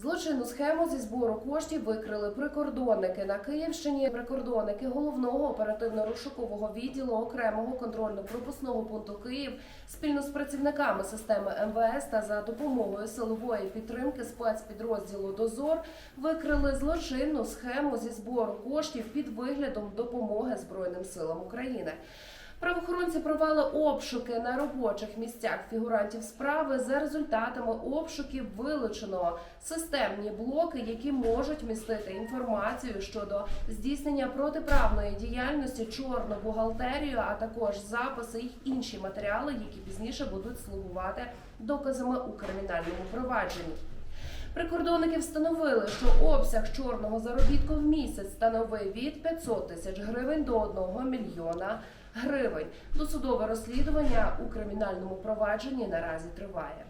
Злочинну схему зі збору коштів викрили прикордонники на Київщині. Прикордонники головного оперативно-розшукового відділу окремого контрольно-пропускного пункту Київ спільно з працівниками системи МВС та за допомогою силової підтримки спецпідрозділу Дозор викрили злочинну схему зі збору коштів під виглядом допомоги Збройним силам України. Правоохоронці провели обшуки на робочих місцях фігурантів справи. За результатами обшуків вилучено системні блоки, які можуть містити інформацію щодо здійснення протиправної діяльності, чорну бухгалтерію, а також записи й інші матеріали, які пізніше будуть слугувати доказами у кримінальному провадженні. Прикордонники встановили, що обсяг чорного заробітку в місяць становив від 500 тисяч гривень до 1 мільйона гривень. Досудове розслідування у кримінальному провадженні наразі триває.